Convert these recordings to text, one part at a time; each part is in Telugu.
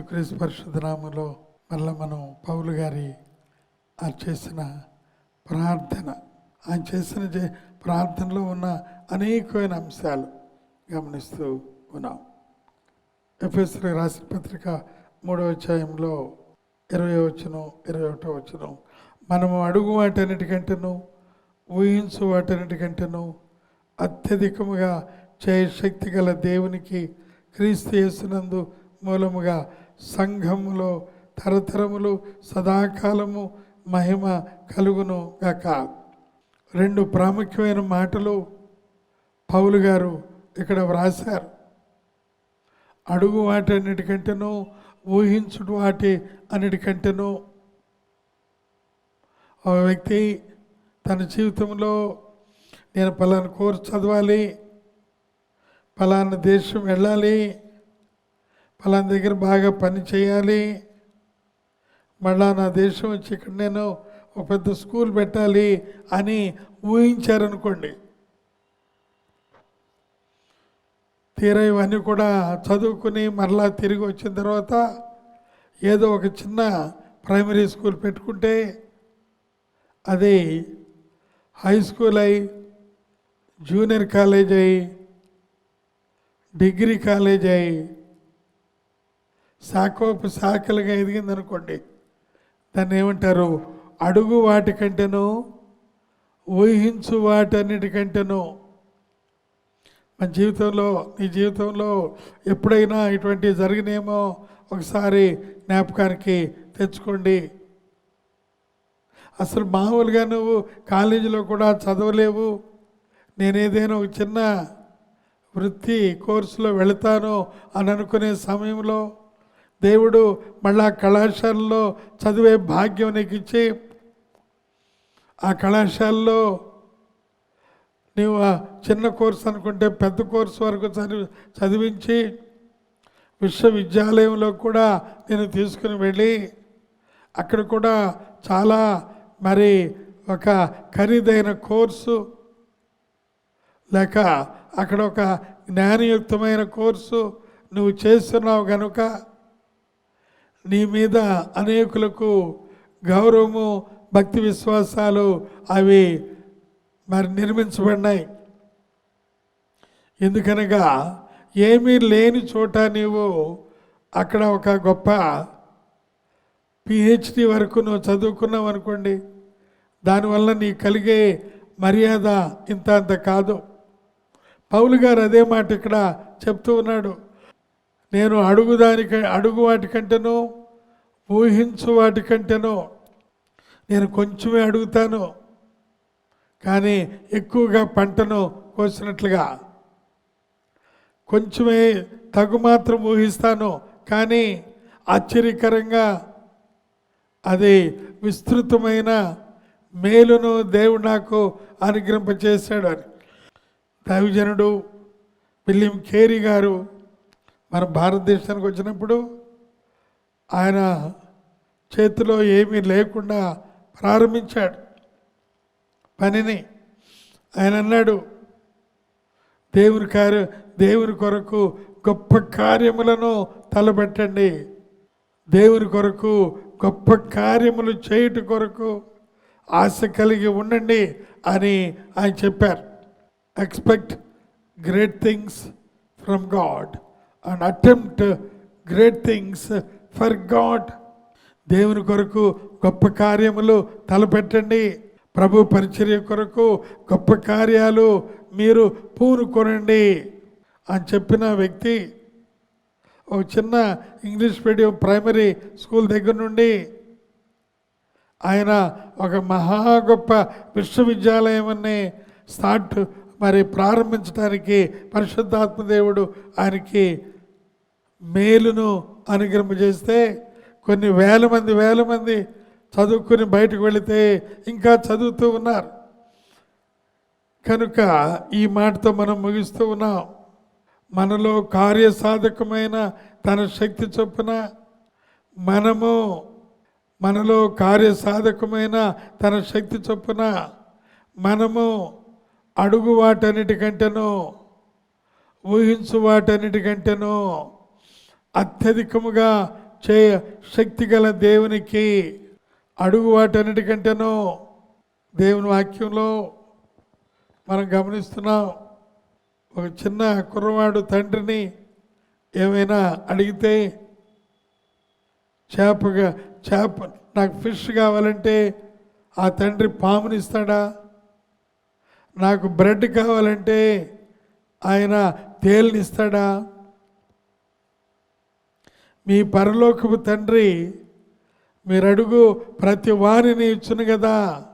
యేసుక్రీస్తు పరిశుద్ధ నామంలో మళ్ళీ మనం పౌలు గారి ఆయన చేసిన ప్రార్థన ఆయన చేసిన ప్రార్థనలో ఉన్న అనేకమైన అంశాలు గమనిస్తూ ఉన్నాం. ఎఫ్ఎస్సీ రాసిన పత్రిక మూడవ అధ్యాయంలో ఇరవై వచ్చును ఇరవై ఒకటో వచ్చును మనము అడుగు వాటన్నిటికంటేను ఊహించు వాటన్నిటికంటేను అత్యధికముగా చేయ శక్తి గల దేవునికి క్రీస్తు చేస్తున్నందు మూలముగా సంఘములో తరతరములు సదాకాలము మహిమ కలుగును గాక. రెండు ప్రాముఖ్యమైన మాటలు పౌలు గారు ఇక్కడ వ్రాశారు. అడుగు వాటి అన్నిటికంటేను ఊహించుడు వాటి అన్నిటికంటేను ఒక వ్యక్తి తన జీవితంలో నేను పలానా కోర్సు చదవాలి పలానా దేశం వెళ్ళాలి పలానా దగ్గర బాగా పని చేయాలి. మళ్ళా నా దేశం వచ్చి ఇక్కడ నేను ఒక పెద్ద స్కూల్ పెట్టాలి అని ఊహించారనుకోండి. తీరా ఇవన్నీ కూడా చదువుకుని మరలా తిరిగి వచ్చిన తర్వాత ఏదో ఒక చిన్న ప్రైమరీ స్కూల్ పెట్టుకుంటే అది హై స్కూల్ అయి జూనియర్ కాలేజ్ అయి డిగ్రీ కాలేజ్ అయి శాఖోపు శాఖలుగా ఎదిగింది అనుకోండి దాన్ని ఏమంటారు? అడుగు వాటికంటేనో ఊహించు వాటన్నిటికంటేనో. మన జీవితంలో నీ జీవితంలో ఎప్పుడైనా ఇటువంటి జరిగినేమో ఒకసారి జ్ఞాపకానికి తెచ్చుకోండి. అసలు మామూలుగా నువ్వు కాలేజీలో కూడా చదవలేవు. నేనేదైనా ఒక చిన్న వృత్తి కోర్సులో వెళతాను అని అనుకునే సమయంలో దేవుడు మళ్ళా కళాశాలలో చదివే భాగ్యం నీకు ఇచ్చి ఆ కళాశాలలో నీవు ఆ చిన్న కోర్సు అనుకుంటే పెద్ద కోర్సు వరకు చదివి చదివించి విశ్వవిద్యాలయంలో కూడా నేను తీసుకుని వెళ్ళి అక్కడ కూడా చాలా మరి ఒక ఖరీదైన కోర్సు లేక అక్కడ ఒక జ్ఞానయుక్తమైన కోర్సు నువ్వు చేస్తున్నావు కనుక నీ మీద అనేకులకు గౌరవము భక్తి విశ్వాసాలు అవి మరి నిర్మించబడినాయి. ఎందుకనగా ఏమీ లేని చోట నీవు అక్కడ ఒక గొప్ప పిహెచ్డి వరకు నువ్వు చదువుకున్నావు అనుకోండి దానివల్ల నీకు కలిగే మర్యాద ఇంత అంత కాదు. పౌలు గారు అదే మాట ఇక్కడ చెప్తూ ఉన్నాడు. నేను అడుగుదానిక అడుగు వాటికంటేను ఊహించు వాటికంటేను నేను కొంచెమే అడుగుతాను. కానీ ఎక్కువగా పంటను కోసినట్లుగా. కొంచెమే తగు మాత్రం ఊహిస్తాను కానీ ఆశ్చర్యకరంగా అది విస్తృతమైన మేలును దేవుడు నాకు అనుగ్రహింపచేశాడు అని. దైవజనుడు విలియం కేరీ గారు మన భారతదేశానికి వచ్చినప్పుడు ఆయన చేతిలో ఏమీ లేకుండా ప్రారంభించాడు పనిని. ఆయన అన్నాడు దేవుని కార్య దేవుని కొరకు గొప్ప కార్యములను తలపెట్టండి. దేవుని కొరకు గొప్ప కార్యములు చేయుట కొరకు ఆశ కలిగి ఉండండి అని ఆయన చెప్పారు. Expect great things from God and attempt great things for God దేవుని కొరకు గొప్ప కార్యములు తలపెట్టండి. ప్రభు పరిచర్య కొరకు గొప్ప కార్యాలు మీరు పూనుకొనండి అని చెప్పిన వ్యక్తి ఒక చిన్న ఇంగ్లీష్ మీడియం ప్రైమరీ స్కూల్ దగ్గర నుండి ఆయన ఒక మహా గొప్ప విశ్వవిద్యాలయాన్ని స్టార్ట్ మరి ప్రారంభించడానికి పరిశుద్ధాత్మ దేవుడు ఆయనకి మేలును అనుగ్రహింపజేస్తే కొన్ని వేల మంది వేల మంది చదువుకుని బయటకు వెళితే ఇంకా చదువుతూ ఉన్నారు. కనుక ఈ మాటతో మనం ముగిస్తూ ఉన్నాం. మనలో కార్యసాధకమైన తన శక్తి చొప్పున మనము మనలో కార్యసాధకమైన తన శక్తి చొప్పున మనము అడుగు వాటన్నిటికంటేనూ ఊహించు వాటన్నిటికంటేనూ అత్యధికముగా చేయ శక్తి గల దేవునికి అడుగు వాటన్నిటికంటేనో దేవుని వాక్యంలో మనం గమనిస్తున్నాం. ఒక చిన్న కుర్రవాడు తండ్రిని ఏమైనా అడిగితే చేపగా చేప నాకు ఫిష్ కావాలంటే ఆ తండ్రి పామునిస్తాడా? నాకు బ్రెడ్ కావాలంటే ఆయన తేలినిస్తాడా? మీ పరలోకపు తండ్రి మీరు అడుగు ప్రతి వారిని ఇచ్చును కదా.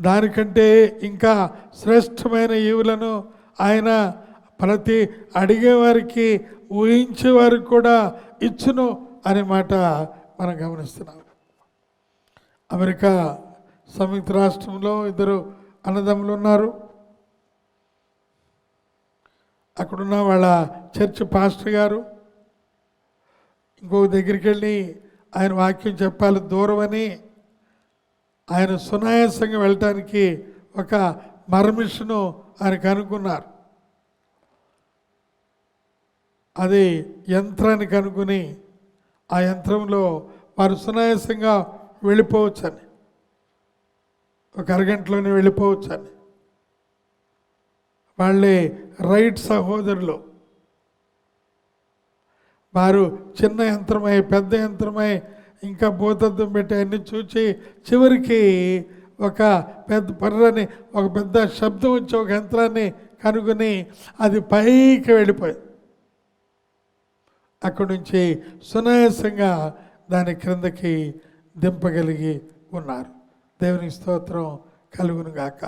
దానికంటే ఇంకా శ్రేష్టమైన ఈవులను ఆయన ప్రతి అడిగేవారికి ఊహించేవారికి కూడా ఇచ్చును అనే మాట మనం గమనిస్తున్నాం. అమెరికా సంయుక్త రాష్ట్రంలో ఇద్దరు అన్నదమ్ములు ఉన్నారు. అక్కడున్న వాళ్ళ చర్చ్ పాస్టర్ గారు. ఇంకొక దగ్గరికి వెళ్ళి ఆయన వాక్యం చెప్పాలి దూరమని ఆయన సునాయాసంగా వెళ్ళటానికి ఒక మరమిషను ఆయన కనుక్కున్నారు అది యంత్రాన్ని కనుక్కుని ఆ యంత్రంలో వారు సునాయాసంగా వెళ్ళిపోవచ్చని. ఒక అరగంటలోనే వెళ్ళిపోవచ్చు అని వాళ్ళే రైట్ సహోదరులు. వారు చిన్న యంత్రమై పెద్ద యంత్రమై ఇంకా భూతత్వం పెట్టి అన్ని చూచి చివరికి ఒక పెద్ద పర్రని ఒక పెద్ద శబ్దం వచ్చి ఒక యంత్రాన్ని కనుగొని అది పైకి వెళ్ళిపోయింది. అక్కడి నుంచి సునాయాసంగా దాని క్రిందకి దింపగలిగి ఉన్నారు. దేవునికి స్తోత్రం కలుగును గాక.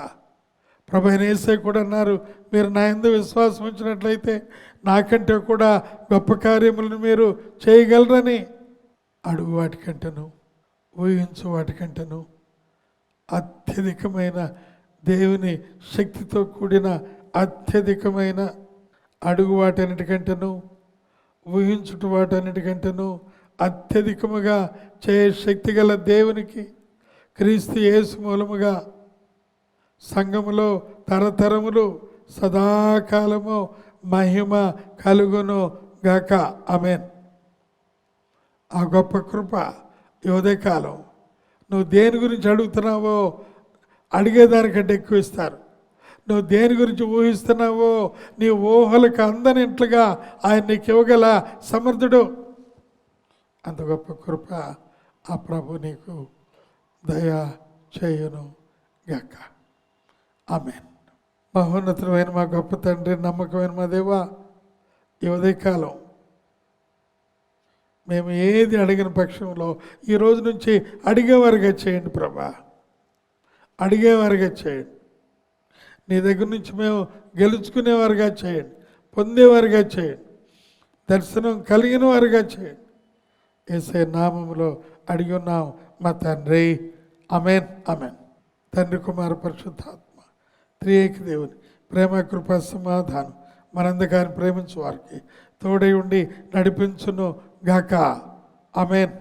ప్రభునేసే కూడా అన్నారు మీరు నా ఎందు విశ్వాసం ఉంచినట్లయితే నాకంటే కూడా గొప్ప కార్యములను మీరు చేయగలరని. అడుగు వాటికంటను ఊహించు వాటికంటను అత్యధికమైన దేవుని శక్తితో కూడిన అత్యధికమైన అడుగు వాటన్నిటికంటను ఊహించుట వాటన్నిటికంటను అత్యధికముగా చేయ శక్తి గల దేవునికి క్రీస్తు యేసు మూలముగా సంఘములో తరతరములు సదాకాలము మహిమ కలుగును గాక అమెన్ ఆ గొప్ప కృప ఈ నువ్వు దేని గురించి అడుగుతున్నావో అడిగేదానికంటే ఎక్కువ ఇస్తారు. నువ్వు దేని గురించి ఊహిస్తున్నావో నీ ఊహలకు అందనింట్లుగా ఆయన నీకు ఇవ్వగల సమర్థుడు. అంత గొప్ప కృప ఆ ప్రభు నీకు దయ చేయును గాక. ఆమెన్. మహోన్నతమైన మా గొప్ప తండ్రి నమ్మకమైన మా దేవా ఈ ఉదయకాలం మేము ఏది అడిగిన పక్షంలో ఈ రోజు నుంచి అడిగేవారుగా చేయండి ప్రభా. అడిగేవారుగా చేయండి. నీ దగ్గర నుంచి మేము గెలుచుకునేవారుగా చేయండి. పొందేవారుగా చేయండి. దర్శనం కలిగిన వారుగా చేయండి. ఏసే నామంలో అడిగి ఉన్నాం మా తండ్రి. అమెన్ అమెన్ తండ్రి కుమార పరిశుద్ధాత్మ త్రియేక దేవుని ప్రేమ కృప సమాధానం మనందగాన్ని ప్రేమించు వారికి తోడై ఉండి నడిపించును గాక అమెన్